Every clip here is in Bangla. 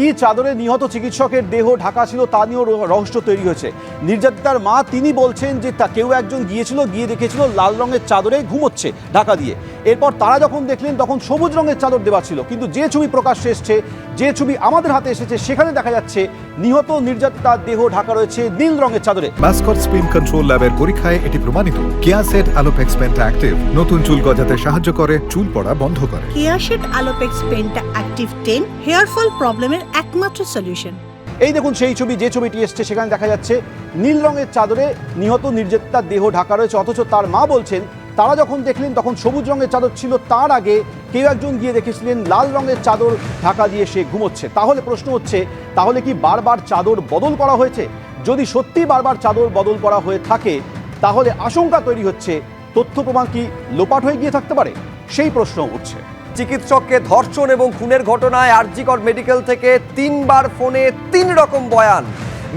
কি চাদরে নিহত চিকিৎসকের দেহ ঢাকা ছিল তা নিয়েও রহ- রহস্য তৈরি হয়েছে। নির্যাতিতার মা তিনি বলছেন যে তা কেউ একজন গিয়েছিল, গিয়ে দেখেছিল, লাল রঙের চাদরে ঘুমোচ্ছে ঢাকা দিয়ে। এরপর তারা যখন দেখলেন তখন সবুজ রঙের চাদর দেওয়া ছিল। কিন্তু যে ছবি প্রকাশ্যে এসছে যে ছবি আমাদের হাতে এসেছে সেখানে দেখা যাচ্ছে নিহত নির্যাতিতার দেহ ঢাকা রয়েছে নীল রঙের চাদরে। মাস্কট স্পিন কন্ট্রোল ল্যাবের পরীক্ষায় এটি প্রমাণিত। কেয়াসেট অ্যালোপেক্স পেন্টা অ্যাক্টিভ নতুন চুল গজাতে সাহায্য করে চুল পড়া বন্ধ করে। কেয়াশেড আলোপেক্স পেনটা অ্যাক্টিভ টেন হেয়ার ফল প্রবলেমের একমাত্র সলিউশন এই দেখুন সেই ছবি যে ছবিটি এসছে সেখানে দেখা যাচ্ছে নীল রঙের চাদরে নিহত নির্যাতিতার দেহ ঢাকা রয়েছে। অথচ তার মা বলছেন তারা যখন দেখলেন, তখন সবুজ রঙের চাদর ছিল। তার আগে কেউ একজন গিয়ে দেখেছিলেন, লাল রঙের চাদর ঢাকা দিয়ে সে ঘুমোচ্ছে। তাহলে প্রশ্ন হচ্ছে, তাহলে কি বারবার চাদর বদল করা হয়েছে? যদি সত্যি বারবার চাদর বদল করা হয়ে থাকে, তাহলে আশঙ্কা তৈরি হচ্ছে, তথ্য প্রমাণ কি লোপাট হয়ে গিয়ে থাকতে পারে? সেই প্রশ্ন উঠছে। চিকিৎসককে ধর্ষণ এবং খুনের ঘটনায় আরজিকর মেডিকেল থেকে তিনবার ফোনে তিন রকম বয়ান।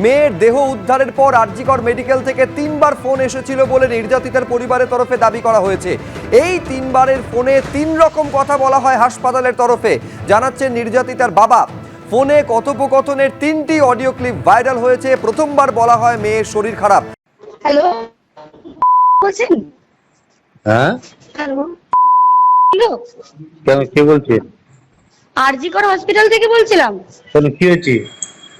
মেয়ের দেহ উদ্ধারের পর আরজিকর মেডিকেল থেকে তিনবার ফোন এসেছিল বলে নির্যাতিতার পরিবারের তরফে দাবি করা হয়েছে। এই তিনবারের ফোনে তিন রকম কথা বলা হয় হাসপাতালের তরফে জানাচ্ছেন নির্যাতিতার বাবা। ফোনে কথোপকথনের তিনটি অডিও ক্লিপ ভাইরাল হয়েছে প্রথমবার বলা হয় মেয়ের শরীর খারাপ। হ্যালো? বলছেন? হ্যাঁ? হ্যালো? কেন কে বলছেন আরজিকর হসপিটাল থেকে বলছিলাম। কেন কি হয়েছে?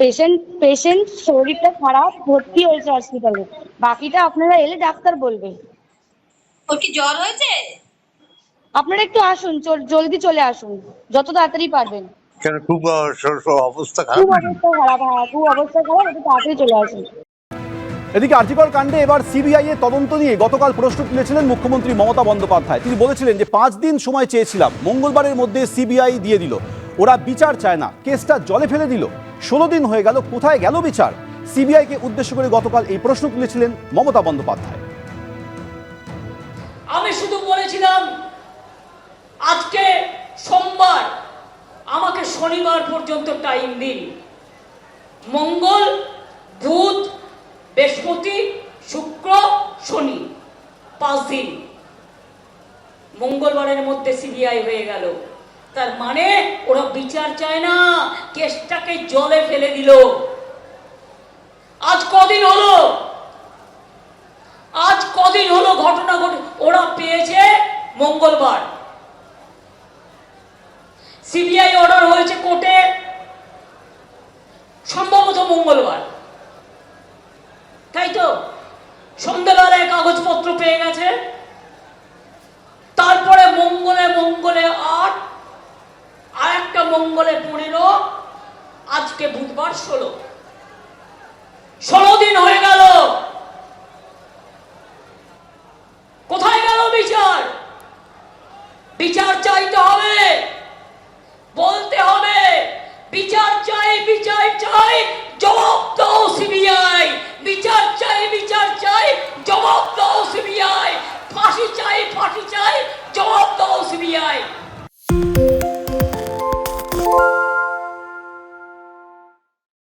পেশেন্ট পেশেন্ট শরীরটা খারাপ ভর্তি হয়েছে হসপিটালে বাকিটা আপনারা এলে ডাক্তার বলবে। ওর কি জ্বর হয়েছে? আপনারা একটু আসুন জলদি চলে আসুন যত তাড়াতাড়ি পারবেন। কেন খুব অবস্থা খারাপ নাকি? অবস্থা খারাপ হ্যাঁ খুব অবস্থা খারাপ একটু তাড়াতাড়ি চলে আসুন। এদিকে আর্টিকল কাণ্ডে এবার সিবিআই এর তদন্ত নিয়ে গতকাল প্রশ্ন তুলেছিলেন মুখ্যমন্ত্রী মমতা বন্দ্যোপাধ্যায়। তিনি বলেছিলেন যে পাঁচ দিন সময় চেয়েছিলাম মঙ্গলবারের মধ্যে সিবিআই দিয়ে দিল। ওরা বিচার চায় না কেসটা জলে ফেলে দিল। ষোলো দিন হয়ে গেল, কোথায় গেল বিচার? সিবিআইকে উদ্দেশ্য করে গতকাল এই প্রশ্ন তুলেছিলেন মমতা বন্দ্যোপাধ্যায়। আমি শুধু বলেছিলাম, আজকে সোমবার, আমাকে শনিবার পর্যন্ত টাইম দিন। মঙ্গল, বুধ, বৃহস্পতি, শুক্র, শনি, পাঁচ দিন। মঙ্গলবারের মধ্যে সিবিআই হয়ে গেল। তার মানে ওরা বিচার চায় না, কেসটাকে জলে ফেলে দিল। আজ কদিন হলো? আজ কদিন হলো ঘটনা ঘটে? ওরা পেয়েছে মঙ্গলবার। সিবিআই অর্ডার হয়েছে কোর্টে। সম্ভবত মঙ্গলবার। তাই তো? সন্ধ্যেবেলায় কাগজপত্র পেয়ে গেছে। তারপরে মঙ্গলে মঙ্গলে মঙ্গলে পনেরো আজকে বুধবার ষোলো। ষোলো দিন হয়ে গেল। কোথায় গেল বিচার? বিচার চাইতে হবে। বলতে হবে, বিচার চাই বিচার চাই।